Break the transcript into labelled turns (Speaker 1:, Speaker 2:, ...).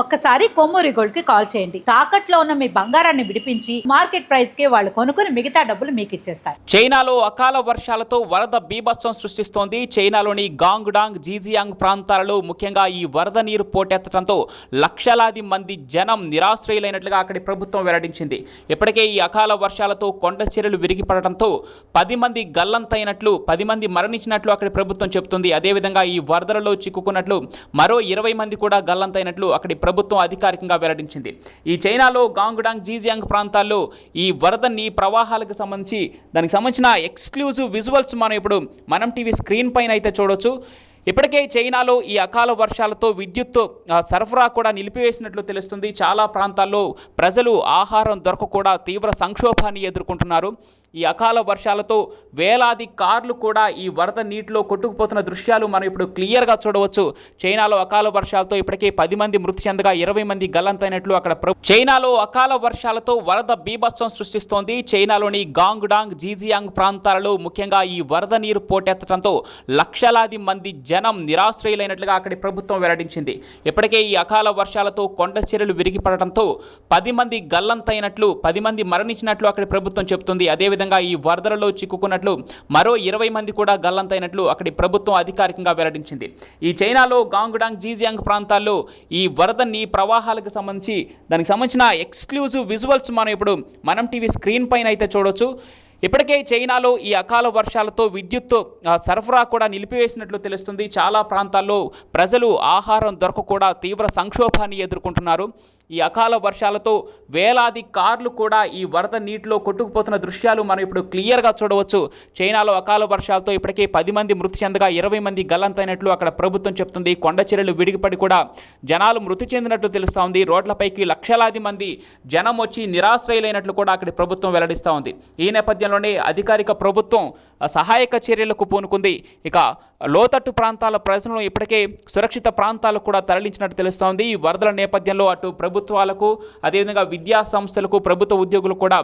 Speaker 1: ఒక్కసారి కొమ్మూరి గోల్డ్కి కాల్ చేయండి. తాకట్లో ఉన్న మీ బంగారాన్ని విడిపించి మార్కెట్ ప్రైస్కి వాళ్ళు కొనుక్కుని మిగతా డబ్బులు మీకు ఇచ్చేస్తారు
Speaker 2: చైనాలో అకాల వర్షాలతో వరద బీభత్సం సృష్టిస్తోంది. చైనాలోని గాంగ్డాంగ్ జీజియాంగ్ ప్రాంతాలలో ముఖ్యంగా ఈ వరద నీరు పోటెత్తడంతో లక్షలాది మంది జనం నిరాశ్రయులైనట్లుగా అక్కడి ప్రభుత్వం వెల్లడించింది. ఇప్పటికే ఈ అకాల వర్షాలతో కొండ చర్యలు విరిగిపడటంతో పది మంది గల్లంతైనట్లు పది మంది మరణించినట్లు అక్కడి ప్రభుత్వం చెబుతుంది. అదేవిధంగా ఈ వరదలలో చిక్కుకున్నట్లు మరో ఇరవై మంది కూడా గల్లంతైనట్లు అక్కడి ప్రభుత్వం అధికారికంగా వెల్లడించింది. ఈ చైనాలో గాంగ్డాంగ్ జీజియాంగ్ ప్రాంతాల్లో ఈ వరద నీ ప్రవాహాలకు సంబంధించి దానికి సంబంధించిన ఎక్స్క్లూజివ్ విజువల్స్ మనం ఇప్పుడు మనం టీవీ స్క్రీన్ పైన అయితే చూడొచ్చు. ఇప్పటికే చైనాలో ఈ అకాల వర్షాలతో విద్యుత్ సరఫరా కూడా నిలిపివేసినట్లు తెలుస్తుంది. చాలా ప్రాంతాల్లో ప్రజలు ఆహారం దొరక కూడా తీవ్ర సంక్షోభాన్ని ఎదుర్కొంటున్నారు. ఈ అకాల వర్షాలతో వేలాది కార్లు కూడా ఈ వరద నీటిలో కొట్టుకుపోతున్న దృశ్యాలు మనం ఇప్పుడు క్లియర్గా చూడవచ్చు. చైనాలో అకాల వర్షాలతో ఇప్పటికే పది మంది మృతి చెందగా ఇరవై మంది గల్లంతైనట్లు అక్కడ చైనాలో అకాల వర్షాలతో వరద బీభత్సం సృష్టిస్తోంది. చైనాలోని గాంగ్డాంగ్ జీజియాంగ్ ప్రాంతాలలో ముఖ్యంగా ఈ వరద నీరు పోటెత్తడంతో లక్షలాది మంది జ జనం నిరాశ్రయులైనట్లుగా అక్కడి ప్రభుత్వం వెల్లడించింది. ఇప్పటికే ఈ అకాల వర్షాలతో కొండ చర్యలు విరిగిపడటంతో పది మంది గల్లంతైనట్లు పది మంది మరణించినట్లు అక్కడి ప్రభుత్వం చెబుతుంది. అదేవిధంగా ఈ వరదలలో చిక్కుకున్నట్లు మరో ఇరవై మంది కూడా గల్లంతైనట్లు అక్కడి ప్రభుత్వం అధికారికంగా వెల్లడించింది. ఈ చైనాలో గాంగుడాంగ్ జీజియాంగ్ ప్రాంతాల్లో ఈ వరద నీ ప్రవాహాలకు సంబంధించి దానికి సంబంధించిన ఎక్స్క్లూజివ్ విజువల్స్ మనం ఇప్పుడు మనం టీవీ స్క్రీన్ పైన అయితే చూడొచ్చు. ఇప్పటికే చైనాలో ఈ అకాల వర్షాలతో విద్యుత్ సరఫరా కూడా నిలిపివేసినట్లు తెలుస్తుంది. చాలా ప్రాంతాల్లో ప్రజలు ఆహారం దొరక కూడా తీవ్ర సంక్షోభాన్ని ఎదుర్కొంటున్నారు. ఈ అకాల వర్షాలతో వేలాది కార్లు కూడా ఈ వరద నీటిలో కొట్టుకుపోతున్న దృశ్యాలు మనం ఇప్పుడు క్లియర్గా చూడవచ్చు. చైనాలో అకాల వర్షాలతో ఇప్పటికే పది మంది మృతి చెందగా ఇరవై మంది గల్లంతైనట్లు అక్కడ ప్రభుత్వం చెప్తుంది. కొండ చర్యలు విడిగిపడి కూడా జనాలు మృతి చెందినట్లు తెలుస్తూ ఉంది రోడ్లపైకి లక్షలాది మంది జనం వచ్చి నిరాశ్రయులైనట్లు కూడా అక్కడి ప్రభుత్వం వెల్లడిస్తూ ఉంది ఈ నేపథ్యంలోనే అధికారిక ప్రభుత్వం సహాయక చర్యలకు పూనుకుంది. ఇక లోతట్టు ప్రాంతాల ప్రజలను ఇప్పటికే సురక్షిత ప్రాంతాలకు కూడా తరలించినట్టు తెలుస్తోంది. ఈ వరదల నేపథ్యంలో అటు ప్రభుత్వాలకు అదేవిధంగా విద్యా సంస్థలకు ప్రభుత్వ ఉద్యోగులు కూడా